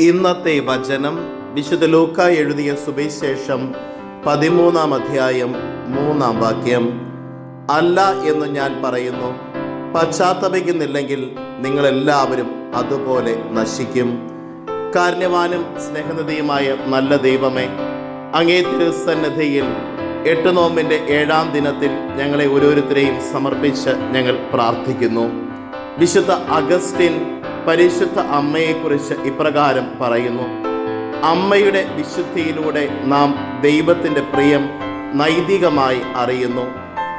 ഇന്നത്തെ വചനം വിശുദ്ധ ലൂക്ക എഴുതിയ സുവിശേഷം പതിമൂന്നാം അധ്യായം മൂന്നാം വാക്യം. അല്ല എന്ന് ഞാൻ പറയുന്നു പശ്ചാത്തപിക്കുന്നില്ലെങ്കിൽ നിങ്ങളെല്ലാവരും അതുപോലെ നശിക്കും. കാരുണ്യവാനും സ്നേഹനിധിയുമായ നല്ല ദൈവമേ അങ്ങേ തിരുസന്നിധിയിൽ എട്ട് നോമ്പിന്റെ ഏഴാം ദിനത്തിൽ ഞങ്ങളെ ഓരോരുത്തരെയും സമർപ്പിച്ച് ഞങ്ങൾ പ്രാർത്ഥിക്കുന്നു. വിശുദ്ധ അഗസ്റ്റിൻ പരിശുദ്ധ അമ്മയെക്കുറിച്ച് ഇപ്രകാരം പറയുന്നു. അമ്മയുടെ വിശുദ്ധിയിലൂടെ നാം ദൈവത്തിന്റെ പ്രിയം നൈതികമായി അറിയുന്നു.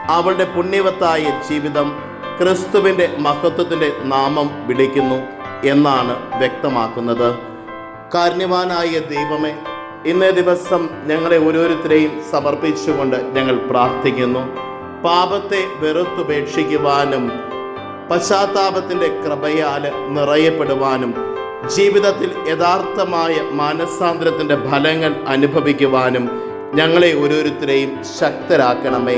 അവളുടെ പുണ്യവത്തായ ജീവിതം ക്രിസ്തുവിന്റെ മഹത്വത്തിന്റെ നാമം വിളിക്കുന്നു എന്നാണ് വ്യക്തമാക്കുന്നത്. കാരുണ്യവാനായ ദൈവമേ ഇന്നേ ദിവസം ഞങ്ങളെ ഓരോരുത്തരെയും സമർപ്പിച്ചുകൊണ്ട് ഞങ്ങൾ പ്രാർത്ഥിക്കുന്നു. പാപത്തെ വെറുത്തുപേക്ഷിക്കുവാനും പശ്ചാത്താപത്തിന്റെ കൃപയാൽ നിറയപ്പെടുവാനും ജീവിതത്തിൽ യഥാർത്ഥമായ മാനസാന്തരത്തിന്റെ ഫലങ്ങൾ അനുഭവിക്കുവാനും ഞങ്ങളെ ഓരോരുത്തരെയും ശക്തരാക്കണമേ.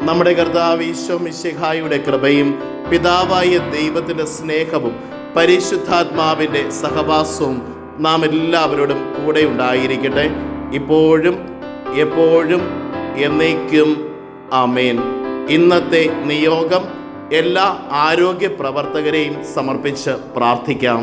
നമ്മുടെ കർത്താവ് ഈശോ മിശിഹായുടെ കൃപയും പിതാവായ ദൈവത്തിന്റെ സ്നേഹവും പരിശുദ്ധാത്മാവിന്റെ സഹവാസവും നാം എല്ലാവരോടും കൂടെ ഉണ്ടായിരിക്കട്ടെ. ഇപ്പോഴും എപ്പോഴും എന്നേക്കും. ആമേൻ. ഇന്നത്തെ നിയോഗം എല്ലാ ആരോഗ്യ പ്രവർത്തകരെയും സമർപ്പിച്ച് പ്രാർത്ഥിക്കാം.